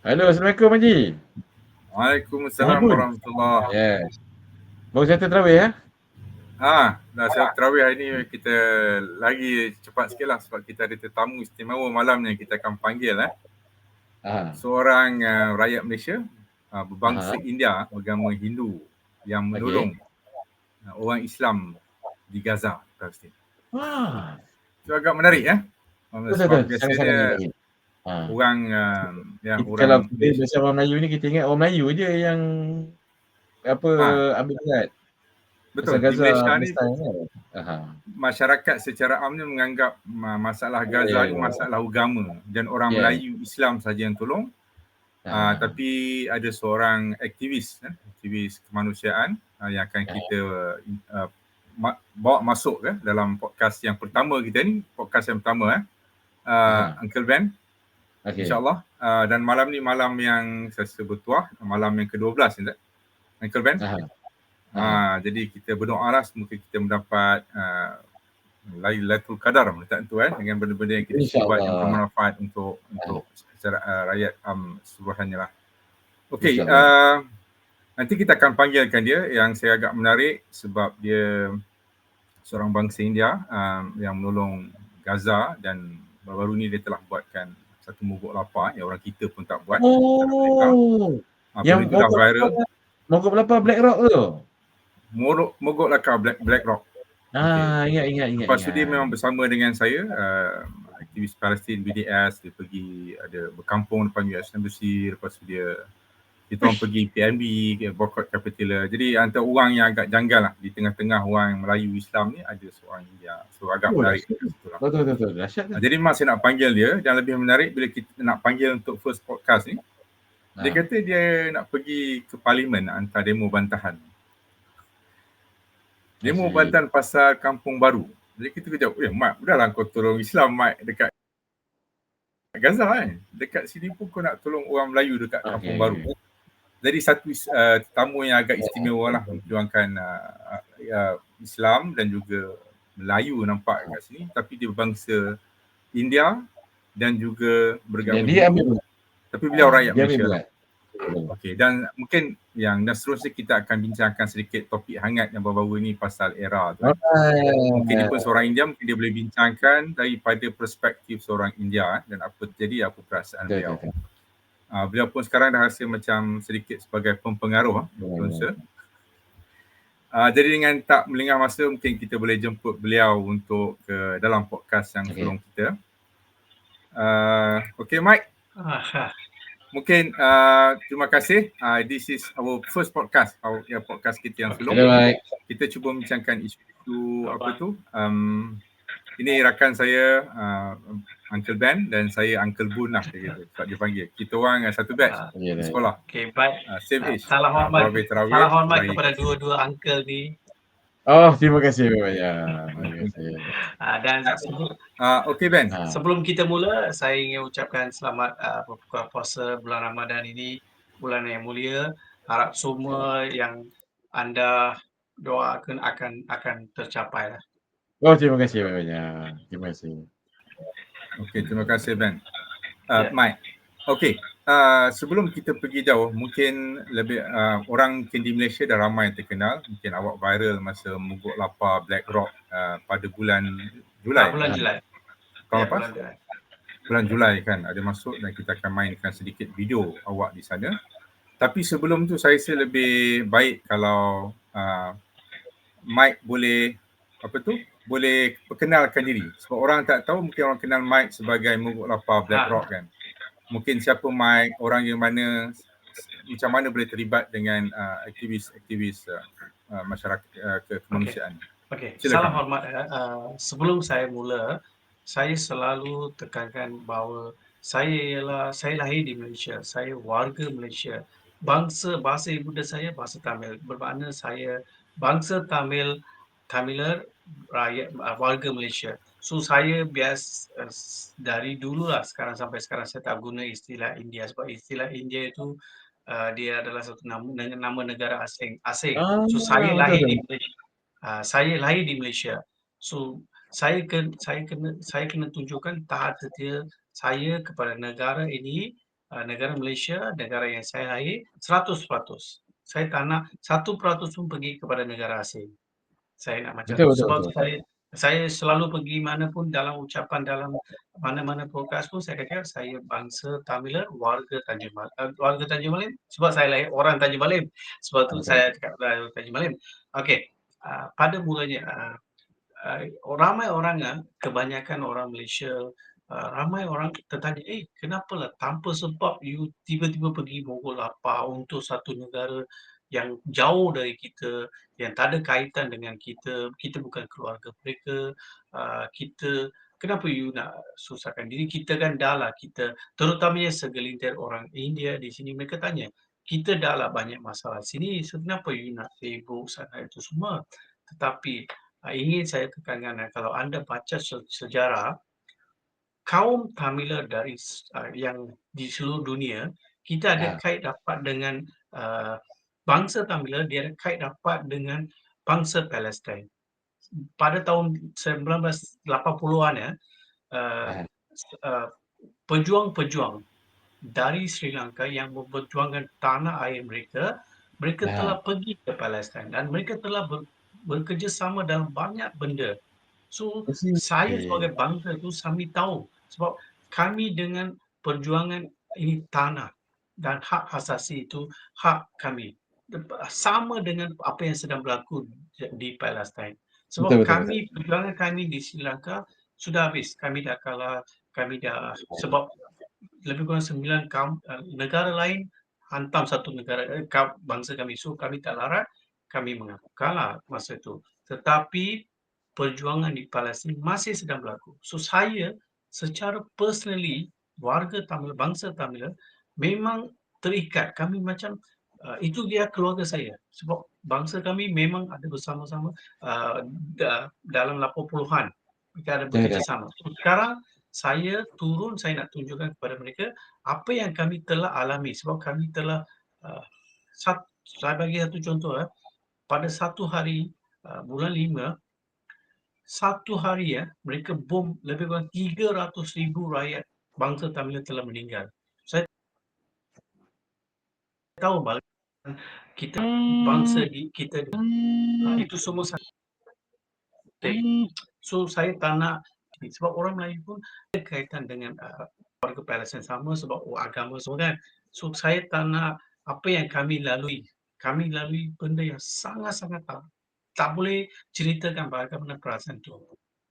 Halo, Assalamualaikum Haji. Waalaikumsalam warahmatullahi Yes. Baru settle terawih ya? Ha, dah siap terawih hari ni kita lagi cepat sikit lah sebab kita ada tetamu istimewa malam ni kita akan panggil eh. Ah. Seorang uh, rakyat Malaysia uh, berbangsa Aha. India beragama Hindu yang menolong uh, orang Islam di Gaza Palestin. Ah. Itu agak menarik ya. Betul Sebab betul. biasanya Ah. orang uh, yang Kita, orang kalau kita biasa orang Melayu ni kita ingat orang Melayu je yang apa Ha. ambil berat. betul Pasal di Gaza Malaysia ni kan. Aha. masyarakat secara amnya menganggap ma- masalah Gaza Ya, ni ya. masalah agama dan orang Ya. Melayu Islam saja yang tolong uh, tapi ada seorang aktivis eh, aktivis kemanusiaan uh, yang akan Ya. kita uh, ma- bawa masuk eh, dalam podcast yang pertama kita ni podcast yang pertama eh uh, Ya. Uncle Ben Okey. insyaallah uh, dan malam ni malam yang saya rasa bertuah malam yang ke-12 ni tak Uncle Ben Aha. Ha, jadi kita berdoa lah semoga kita mendapat uh, Lailatul Qadar tak tentu eh dengan benda-benda yang kita InsyaAllah. buat yang bermanfaat untuk untuk secara uh, rakyat um, seluruhannya lah. Okey, uh, nanti kita akan panggilkan dia yang saya agak menarik sebab dia seorang bangsa India um, yang menolong Gaza dan baru-baru ni dia telah buatkan satu mogok lapar yang orang kita pun tak buat. Oh. Yang itu dah viral. Mogok berapa Black Rock tu? Mogok, mogok lakar Black, Black Rock. Ah, ingat ingat ingat. Lepas tu dia memang bersama dengan saya, uh, aktivis Palestin BDS, dia pergi ada berkampung depan US Embassy, lepas tu dia kita orang pergi PNB, ke boycott Capitol. Jadi antara orang yang agak janggal lah di tengah-tengah orang Melayu Islam ni ada seorang India. So agak Oh, menarik lah. Betul betul betul. Dahsyat. Ah, Jadi memang saya nak panggil dia dan lebih menarik bila kita nak panggil untuk first podcast ni. Dia Ah. kata dia nak pergi ke parlimen nak hantar demo bantahan. Demo Asyik. bantahan pasal kampung baru. Jadi kita kejap, eh Mat, udahlah kau tolong Islam Mat dekat Gaza kan. Dekat sini pun kau nak tolong orang Melayu dekat kampung Okey. baru. Jadi satu uh, tetamu yang agak istimewa lah memperjuangkan uh, uh, Islam dan juga Melayu nampak kat sini tapi dia berbangsa India dan juga Dan dia Hindu. ambil tapi beliau rakyat dia Malaysia. berat. Okey dan mungkin yang dan seterusnya kita akan bincangkan sedikit topik hangat yang baru-baru ni pasal era tu. Mungkin dia pun seorang India mungkin dia boleh bincangkan daripada perspektif seorang India dan apa terjadi apa perasaan beliau. betul, Uh, beliau pun sekarang dah rasa macam sedikit sebagai pempengaruh ah, betul. influencer. Uh, jadi dengan tak melengah masa mungkin kita boleh jemput beliau untuk ke dalam podcast yang tolong kita. Uh, okay Mike, Ah, mungkin uh, terima kasih. Uh, this is our first podcast, our ya, podcast kita yang sebelum. Hello Mike. Kita cuba bincangkan isu apa tu. Um, ini rakan saya uh, Uncle Ben dan saya Uncle Boon lah dia kata, sebab dia panggil. Kita orang uh, satu batch ah, Ya, di dah. sekolah. okay, baik. Uh, same Ah, age. salam Uh, hormat. Salam hormat baik. kepada dua-dua uncle ni. Oh, terima kasih banyak. Terima kasih. Ah, dan sebelum, Uh, okay Ben. Ah. sebelum kita mula, saya ingin ucapkan selamat uh, berbuka puasa bulan Ramadan ini, bulan yang mulia. Harap semua yang anda doakan akan akan tercapai lah. Oh, terima kasih banyak. Terima kasih. Okay, terima kasih Ben. Uh, Ya. Mike. Okay, uh, sebelum kita pergi jauh, mungkin lebih uh, orang mungkin di Malaysia dah ramai yang terkenal. Mungkin awak viral masa mogok lapar Black Rock uh, pada bulan Julai. Ah, bulan Julai. Tahun Ya, lepas? bulan Julai. bulan Julai kan ada masuk dan kita akan mainkan sedikit video awak di sana. Tapi sebelum tu saya rasa lebih baik kalau uh, Mike boleh apa tu boleh perkenalkan diri sebab orang tak tahu mungkin orang kenal Mike sebagai mogok lapar Black Ah. Rock kan. Mungkin siapa Mike, orang yang mana macam mana boleh terlibat dengan uh, aktivis-aktivis uh, uh, masyarakat uh, ke- kemanusiaan. Okey, Silakan. salam hormat. Uh, sebelum saya mula, saya selalu tekankan bahawa saya ialah saya lahir di Malaysia, saya warga Malaysia. Bangsa bahasa ibunda saya bahasa Tamil. Bermakna saya bangsa Tamil, Tamiler, rakyat uh, warga Malaysia. So saya bias uh, dari dulu lah sekarang sampai sekarang saya tak guna istilah India sebab istilah India itu uh, dia adalah satu nama nama negara asing. Asing. So saya Ah, lahir betul. di Malaysia. Uh, saya lahir di Malaysia. So saya kena saya kena saya kena tunjukkan taat setia saya kepada negara ini uh, negara Malaysia, negara yang saya lahir 100%. Saya tak nak 1% pun pergi kepada negara asing. Saya nak macam Betul, tu betul, sebab betul. saya saya selalu pergi mana pun dalam ucapan dalam mana-mana podcast pun saya kata saya bangsa Tamilan, warga Tanjung Malim. Uh, warga Tanjung Malim sebab saya lahir orang Tanjung Malim. Sebab tu Betul. saya cakap uh, Tanjung Malim. Okey. Uh, pada mulanya uh, uh, ramai orang uh, kebanyakan orang Malaysia uh, ramai orang tertanya, eh kenapa lah tanpa sebab you tiba-tiba pergi mogol apa untuk satu negara yang jauh dari kita, yang tak ada kaitan dengan kita, kita bukan keluarga mereka, uh, kita kenapa you nak susahkan diri kita kan dah lah kita terutamanya segelintir orang India di sini mereka tanya kita dah lah banyak masalah sini so kenapa you nak sibuk sana itu semua tetapi uh, ingin saya tekankan uh, kalau anda baca se- sejarah kaum Tamila dari uh, yang di seluruh dunia kita ada Ya. kait rapat dengan uh, bangsa Tamila dia kait rapat dengan bangsa Palestin pada tahun 1980-an ya uh, uh, pejuang-pejuang dari Sri Lanka yang memperjuangkan tanah air mereka mereka Ya. telah pergi ke Palestin dan mereka telah ber, bekerjasama dalam banyak benda. So saya sebagai bangsa tu kami tahu sebab kami dengan perjuangan ini tanah dan hak asasi itu hak kami sama dengan apa yang sedang berlaku di Palestin sebab Betul, betul, kami perjuangan kami di Sri Lanka sudah habis. Kami dah kalah kami dah sebab lebih kurang sembilan kaum uh, negara lain hantam satu negara eh, bangsa kami. So kami tak larat kami mengaku kalah masa itu. Tetapi perjuangan di Palestin masih sedang berlaku. So saya secara personally warga Tamil bangsa Tamil memang terikat. Kami macam uh, itu dia keluarga saya. Sebab bangsa kami memang ada bersama-sama uh, da, dalam 80-an kita ada Ya, ya. bekerjasama. So, sekarang saya turun saya nak tunjukkan kepada mereka apa yang kami telah alami. Sebab kami telah uh, sat, saya bagi satu contoh eh. Pada satu hari uh, bulan lima satu hari ya mereka bom lebih kurang 300 ribu rakyat bangsa Tamil telah meninggal. Saya tahu balik kita bangsa di kita uh, itu semua sangat so saya tak nak sebab orang Melayu pun ada kaitan dengan uh, warga Palestin sama sebab oh, agama semua kan. So saya tak nak apa yang kami lalui. Kami lalui benda yang sangat-sangat tak, tak boleh ceritakan bagaimana perasaan tu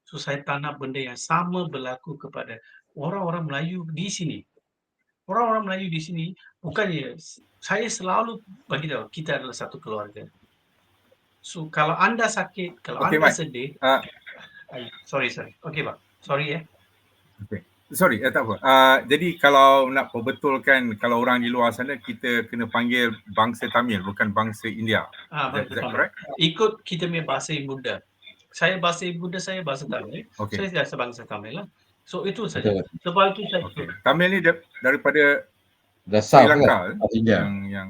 so saya tak nak benda yang sama berlaku kepada orang-orang Melayu di sini. Orang-orang Melayu di sini bukannya saya selalu bagi tahu kita adalah satu keluarga so kalau anda sakit kalau Okey, anda Mat. sedih Uh, Ay, sorry sorry okey pak sorry ya sorry, eh, tak apa. Uh, jadi kalau nak perbetulkan kalau orang di luar sana kita kena panggil bangsa Tamil bukan bangsa India. ah that, that betul correct? ikut kita punya bahasa ibunda saya bahasa ibunda saya bahasa Tamil Okay. saya dah bangsa Tamil lah so itu saja sebab itu saya Okay. Tamil ni da- daripada Dah Sri south kan? Lanka eh? South India. yang yang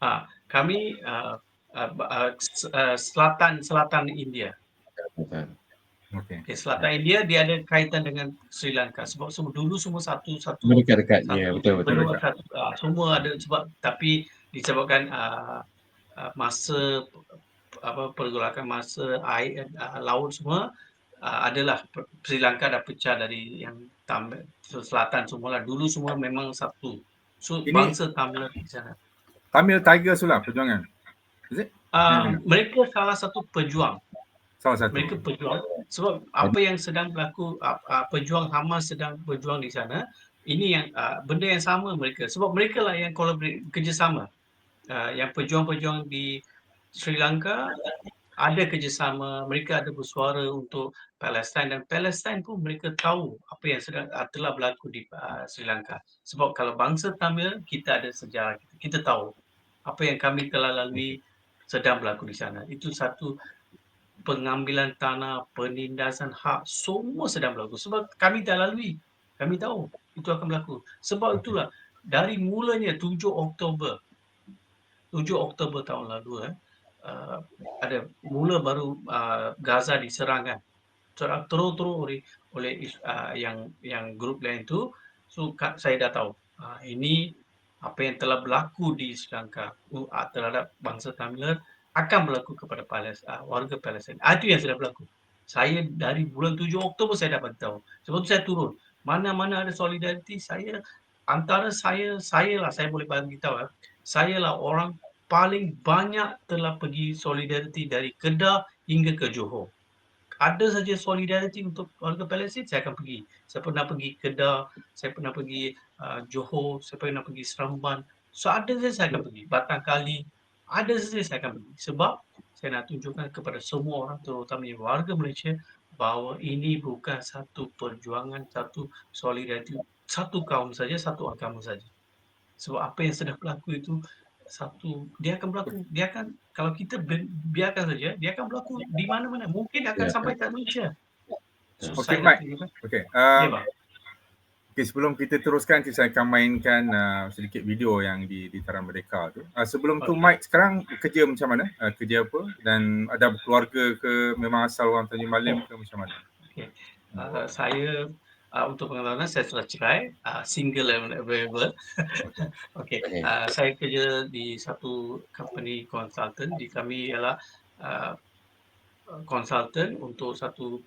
ah kami uh, uh, uh, uh, selatan selatan India Betul. okay. okay, selatan India dia ada kaitan dengan Sri Lanka sebab semua dulu semua satu satu dekat-dekat. satu Ya, betul, betul. benua satu uh, semua ada sebab tapi disebabkan uh, uh, masa apa pergolakan masa air uh, laut semua uh, adalah Sri Lanka dah pecah dari yang Tamil selatan semua lah dulu semua memang satu so Ini- bangsa Tamil di sana Tamil Tigers lah perjuangan. uh, Hmm. mereka salah satu pejuang Salah satu. mereka pejuang sebab apa yang sedang berlaku uh, uh, pejuang Hamas sedang berjuang di sana ini yang uh, benda yang sama mereka sebab mereka lah yang collaborate kerjasama uh, yang pejuang-pejuang di Sri Lanka ada kerjasama mereka ada bersuara untuk Palestin dan Palestin pun mereka tahu apa yang sedang uh, telah berlaku di uh, Sri Lanka sebab kalau bangsa Tamil kita ada sejarah kita, kita tahu apa yang kami telah lalui sedang berlaku di sana itu satu pengambilan tanah, penindasan hak, semua sedang berlaku. Sebab kami dah lalui. Kami tahu itu akan berlaku. Sebab itulah dari mulanya 7 Oktober 7 Oktober tahun lalu eh, uh, ada mula baru uh, Gaza diserang kan. Terus-terus oleh oleh uh, yang yang grup lain tu. So ka- saya dah tahu. uh, ini apa yang telah berlaku di Sri Lanka uh, terhadap bangsa Tamil akan berlaku kepada Palestin, uh, warga Palestin. Uh, itu yang sudah berlaku. Saya dari bulan 7 Oktober saya dapat tahu. Sebab tu saya turun. Mana-mana ada solidariti, saya antara saya, saya lah, saya boleh bagi tahu. Eh, saya lah orang paling banyak telah pergi solidariti dari Kedah hingga ke Johor. Ada saja solidariti untuk warga Palestin, saya akan pergi. Saya pernah pergi Kedah, saya pernah pergi uh, Johor, saya pernah pergi Seremban. So ada saja saya akan pergi. Batang Kali, ada saja saya akan pergi. Sebab saya nak tunjukkan kepada semua orang terutama warga Malaysia bahawa ini bukan satu perjuangan, satu solidariti, satu kaum saja, satu agama saja. Sebab apa yang sudah berlaku itu satu dia akan berlaku dia akan kalau kita biarkan saja dia akan berlaku di mana-mana. Mungkin akan ya, sampai ke Malaysia. So, okey Mike okey uh, ya, okey sebelum kita teruskan saya akan mainkan uh, sedikit video yang di di Taran Merdeka tu. Uh, sebelum okay. tu Mike sekarang kerja macam mana? Uh, kerja apa? Dan ada keluarga ke? Memang asal orang Tanjung Malim ke macam mana? Okey. Uh, saya uh, untuk pengalaman saya sudah cerai, uh, single and available. okay, uh, saya kerja di satu company consultant. Di kami ialah uh, consultant untuk satu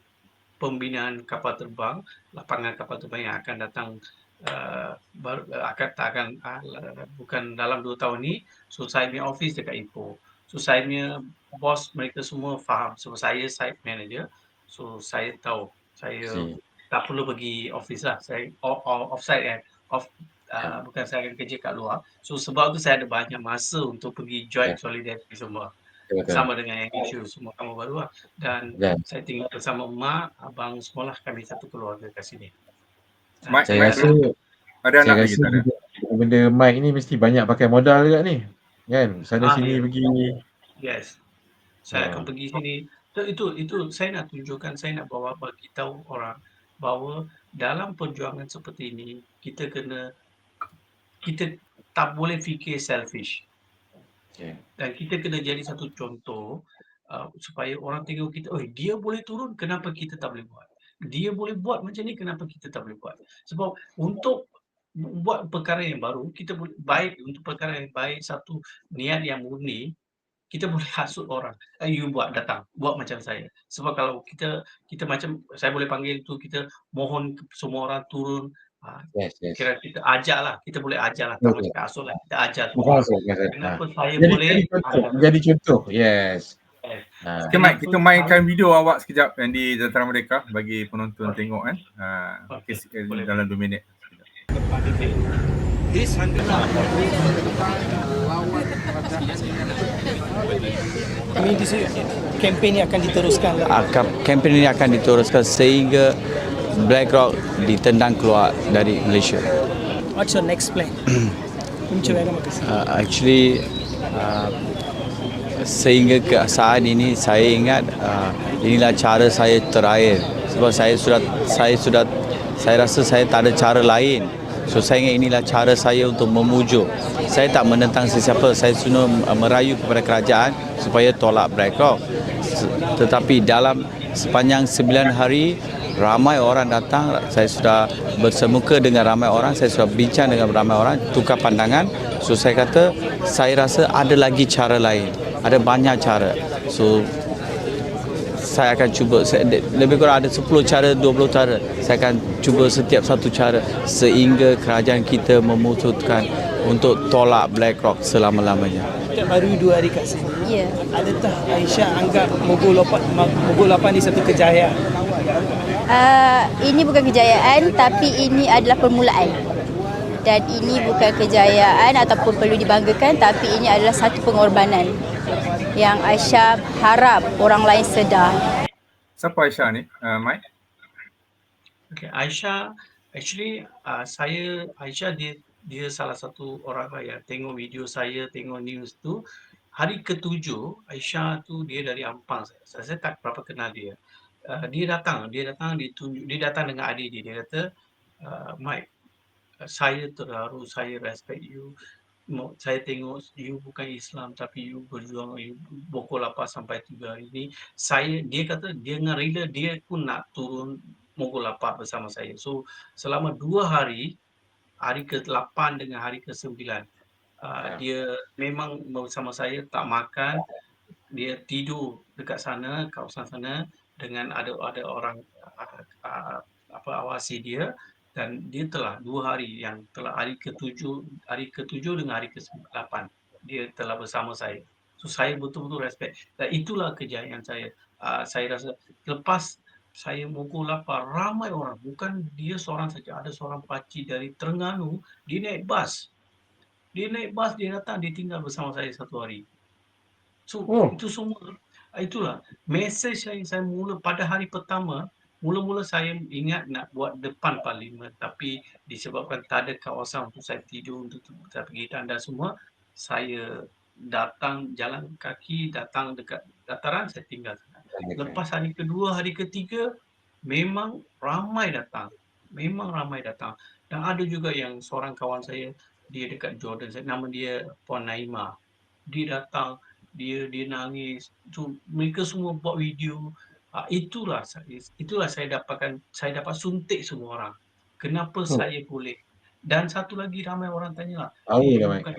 pembinaan kapal terbang, lapangan kapal terbang yang akan datang uh, baru, uh, akan tak akan uh, bukan dalam dua tahun ni. So saya punya office dekat Ipoh. So saya punya bos mereka semua faham. So saya site manager. So saya tahu saya See tak perlu pergi office lah. Saya off, off, offsite kan. Off, uh, bukan saya akan kerja kat luar. So sebab tu saya ada banyak masa untuk pergi join yeah. solidarity semua. Betul. Sama dengan yang isu semua kamu baru lah. Dan yeah. saya tinggal bersama mak, abang semualah kami satu keluarga kat sini. Mike, saya rasa ada anak lagi tak ada? Benda Mike ni mesti banyak pakai modal juga ni. Kan? Sana ah, sini yeah. pergi. Yes. Saya ah. akan pergi sini. Itu, itu itu saya nak tunjukkan, saya nak bawa bagi tahu orang bahawa dalam perjuangan seperti ini kita kena kita tak boleh fikir selfish. Okay. Dan kita kena jadi satu contoh uh, supaya orang tengok kita, oh dia boleh turun, kenapa kita tak boleh buat? Dia boleh buat macam ni, kenapa kita tak boleh buat? Sebab untuk buat perkara yang baru, kita boleh baik untuk perkara yang baik, satu niat yang murni, kita boleh hasut orang. Eh, you buat datang, buat macam saya. Sebab kalau kita kita macam saya boleh panggil tu kita mohon semua orang turun. Ha, yes, yes. Kira kita ajar lah. Kita boleh ajar lah. Tak okay. macam hasut lah. Kita ajar semua. Kenapa ha. saya jadi, boleh. Jadi contoh. Jadi contoh. Yes. Ha. Okay, Mike, kita mainkan video awak sekejap yang di Dataran Merdeka bagi penonton okay. tengok kan. Ha. Okay. Okay. Dalam 2 minit. This ini kempen ini akan diteruskan. Akan kempen ini akan diteruskan sehingga BlackRock ditendang keluar dari Malaysia. What's your next plan? uh, actually uh, sehingga ke saat ini saya ingat uh, inilah cara saya terakhir sebab saya sudah saya sudah saya rasa saya tak ada cara lain So saya ingat inilah cara saya untuk memujuk. Saya tak menentang sesiapa, saya cuma merayu kepada kerajaan supaya tolak BlackRock. Tetapi dalam sepanjang sembilan hari ramai orang datang, saya sudah bersemuka dengan ramai orang, saya sudah bincang dengan ramai orang, tukar pandangan. So saya kata saya rasa ada lagi cara lain. Ada banyak cara. So saya akan cuba lebih kurang ada 10 cara 20 cara saya akan cuba setiap satu cara sehingga kerajaan kita memutuskan untuk tolak BlackRock selama-lamanya. Baru dua hari kat sini. Ya. Yeah. Adakah Aisyah anggap Mogul 8 Mogul 8 ni satu kejayaan? Uh, ini bukan kejayaan tapi ini adalah permulaan. Dan ini bukan kejayaan ataupun perlu dibanggakan tapi ini adalah satu pengorbanan yang Aisyah harap orang lain sedar. Siapa Aisyah ni, uh, Mike? Okay, Aisyah, actually uh, saya, Aisyah dia dia salah satu orang lah yang tengok video saya, tengok news tu. Hari ketujuh, Aisyah tu dia dari Ampang. Saya, saya tak berapa kenal dia. Uh, dia datang, dia datang, dia, tunjuk, dia datang dengan adik dia. Dia kata, uh, Mike, saya terharu, saya respect you saya tengok you bukan Islam tapi you berjuang you pukul 8 sampai 3 hari ni saya dia kata dia dengan rela dia pun nak turun pukul 8 bersama saya so selama dua hari hari ke-8 dengan hari ke-9. Uh, Ya. dia memang bersama saya tak makan, dia tidur dekat sana, kawasan sana dengan ada ada orang uh, uh, apa awasi dia dan dia telah dua hari yang telah hari ke-7 hari ke-7 dengan hari ke-8 dia telah bersama saya. So saya betul-betul respect dan itulah kejayaan saya. Uh, saya rasa lepas saya Mogol lapar ramai orang bukan dia seorang saja ada seorang pakcik dari Terengganu dia naik bas dia naik bas dia datang dia tinggal bersama saya satu hari so Oh. itu semua itulah mesej yang saya mula pada hari pertama mula-mula saya ingat nak buat depan parlimen tapi disebabkan tak ada kawasan untuk saya tidur untuk saya pergi dan semua saya datang jalan kaki datang dekat dataran saya tinggal sana Lepas hari kedua, hari ketiga memang ramai datang. Memang ramai datang. Dan ada juga yang seorang kawan saya dia dekat Jordan, saya nama dia Puan Naima. Dia datang, dia dia nangis. So, mereka semua buat video. Uh, itulah saya itulah saya dapatkan saya dapat suntik semua orang. Kenapa Oh. saya boleh? Dan satu lagi ramai orang tanya lah, Tahu you ramai. bukan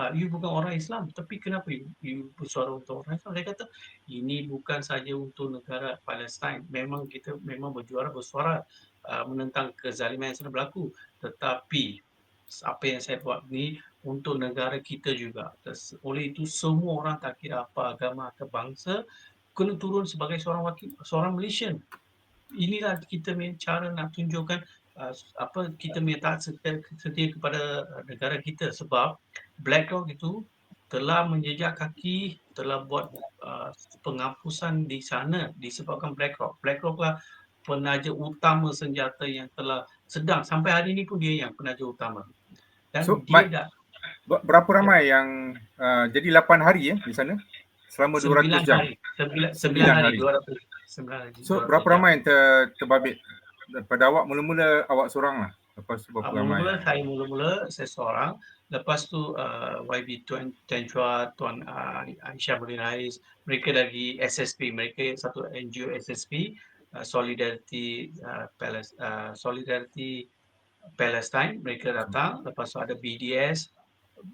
uh, you bukan orang Islam tapi kenapa you, you bersuara untuk orang Islam? Saya kata ini bukan saja untuk negara Palestin. Memang kita memang berjuara bersuara uh, menentang kezaliman yang sedang berlaku. Tetapi apa yang saya buat ni untuk negara kita juga. Oleh itu semua orang tak kira apa agama atau bangsa kena turun sebagai seorang wakil seorang Malaysian. Inilah kita punya cara nak tunjukkan uh, apa kita punya taat setia, setia kepada uh, negara kita sebab BlackRock itu telah menjejak kaki, telah buat uh, penghapusan di sana disebabkan BlackRock. BlackRock lah penaja utama senjata yang telah sedang sampai hari ini pun dia yang penaja utama. Dan So, dia dah Ber- Berapa ramai yang uh, jadi 8 hari ya di sana? Selama 200 sembilan jam. hari, sembilan, sembilan Sembilan hari, hari. 200, sembilan hari. So 200 berapa jam. ramai yang ter, terbabit? Daripada awak mula-mula awak seorang lah. Lepas tu berapa ramai? Mula-mula saya mula-mula saya seorang. Lepas tu uh, YB Tuan Tuan Chua, Tuan uh, Aisyah Bolin Rais, mereka lagi SSP, mereka satu NGO SSP, uh, Solidarity uh, Palas, uh, Solidarity Palestine, mereka datang. Lepas tu ada BDS,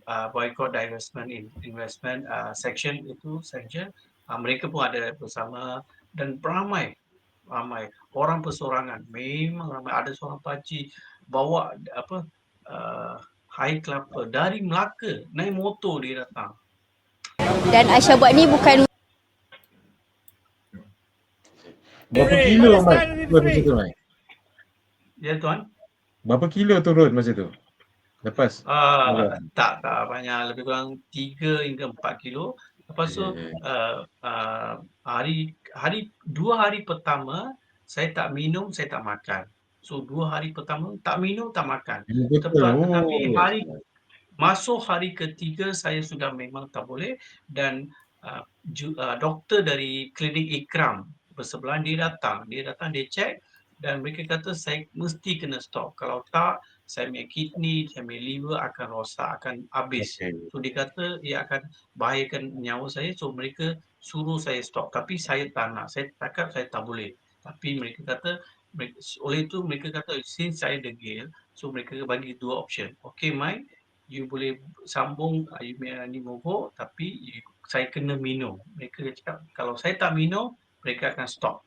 uh, Boycott Divestment in, Investment uh, Section itu section. Uh, mereka pun ada bersama dan ramai ramai orang persorangan memang ramai ada seorang pakcik bawa apa uh, high kelapa dari Melaka naik motor dia datang Dan Aisyah buat ni bukan Berapa kilo turun masa tu Mat? ya tuan Berapa kilo turun masa tu? Lepas? uh, tak tak banyak. Lebih kurang 3 hingga 4 kilo. Lepas tu Eh, uh, uh, hari hari dua hari pertama saya tak minum saya tak makan. So dua hari pertama tak minum tak makan. Betul. Tepat, tetapi Oh. hari- Masuk hari ketiga saya sudah memang tak boleh. Dan uh, ju, uh, doktor dari klinik Ikram bersebelahan dia datang, dia datang dia cek dan mereka kata saya mesti kena stop. Kalau tak saya punya kidney, saya punya liver akan rosak, akan habis. Okay. So dia kata ia akan bahayakan nyawa saya so mereka suruh saya stop tapi saya tak nak. Saya cakap saya tak boleh. Tapi mereka kata mereka, oleh itu mereka kata since saya degil so mereka bagi dua option. Okay Mike, you boleh sambung uh, you punya ni mogok tapi you, saya kena minum. Mereka cakap kalau saya tak minum mereka akan stop.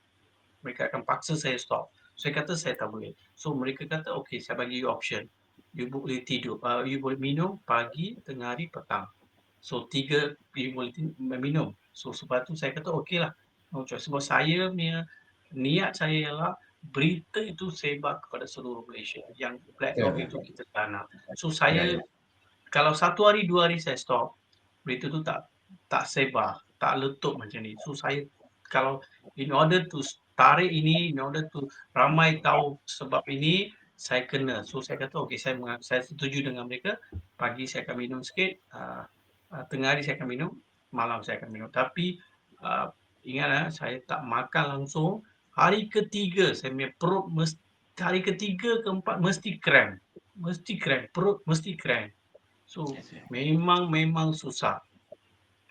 Mereka akan paksa saya stop. Saya kata saya tak boleh. So mereka kata okay saya bagi you option. You boleh tidur, uh, you boleh minum pagi, tengah hari, petang. So tiga you boleh minum. So sebab tu saya kata okey lah. No choice. Sebab saya punya niat saya ialah berita itu sebar kepada seluruh Malaysia. Yang Black Rock Ya. itu kita tak nak. So saya Ya, kalau satu hari dua hari saya stop, berita tu tak tak sebar, tak letup macam ni. So saya kalau in order to tarik ini, in order to ramai tahu sebab ini, saya kena. So saya kata okey saya saya setuju dengan mereka. Pagi saya akan minum sikit, uh, uh, tengah hari saya akan minum, malam saya akan minum. Tapi uh, ingat uh, saya tak makan langsung. Hari ketiga saya punya perut mesti hari ketiga keempat mesti cramp. Mesti cramp, perut mesti cramp. So memang memang susah.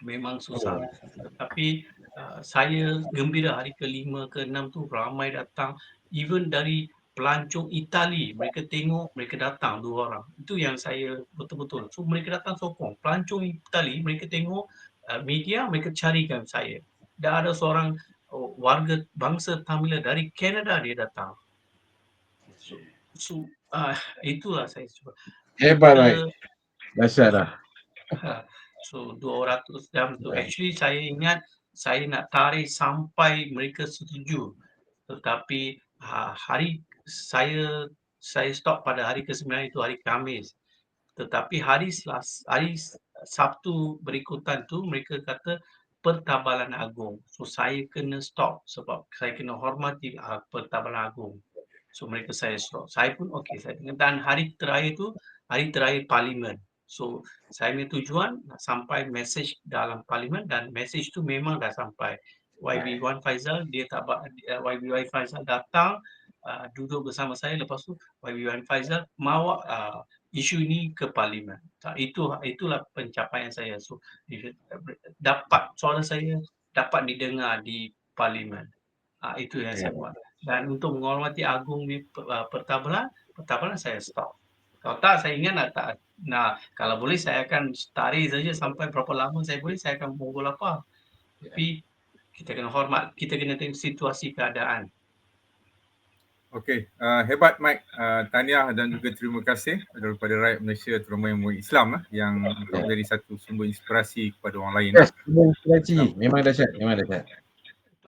Memang susah. Tetapi uh, saya gembira hari kelima ke enam tu ramai datang. Even dari pelancong Itali mereka tengok mereka datang dua orang. Itu yang saya betul-betul. So mereka datang sokong. Pelancong Itali mereka tengok uh, media mereka carikan saya. Dan ada seorang uh, warga bangsa Tamil dari Canada dia datang. So, so uh, itulah saya cuba. Hebat Mike. Dahsyat dah. So 200 jam tu. Actually saya ingat saya nak tarik sampai mereka setuju. Tetapi ha, hari saya saya stop pada hari ke-9 itu hari Khamis. Tetapi hari Selas hari Sabtu berikutan tu mereka kata Pertabalan Agung. So saya kena stop sebab saya kena hormati uh, Pertabalan Agung. So mereka saya stop. Saya pun okey saya dan hari terakhir tu hari terakhir parlimen. So saya punya tujuan nak sampai message dalam parlimen dan message tu memang dah sampai. YB Wan Faizal dia tak uh, YB Wan Faizal datang uh, duduk bersama saya lepas tu YB Wan Faizal mawa uh, isu ini ke parlimen. Uh, itu itulah pencapaian saya. So if- dapat suara saya dapat didengar di parlimen. Uh, itu yang saya buat. Dan untuk menghormati agung ni uh, pertabalan, pertabalan saya stop. Kalau tak saya ingat nak tak Nah, kalau boleh saya akan tarik saja sampai berapa lama saya boleh, saya akan punggul apa. Tapi kita kena hormat, kita kena tengok situasi keadaan. Okey, uh, hebat Mike. Uh, tahniah dan juga terima kasih daripada rakyat Malaysia terutama yang Islam lah, yang menjadi satu sumber inspirasi kepada orang lain. Yes, inspirasi. Memang dahsyat, memang dahsyat.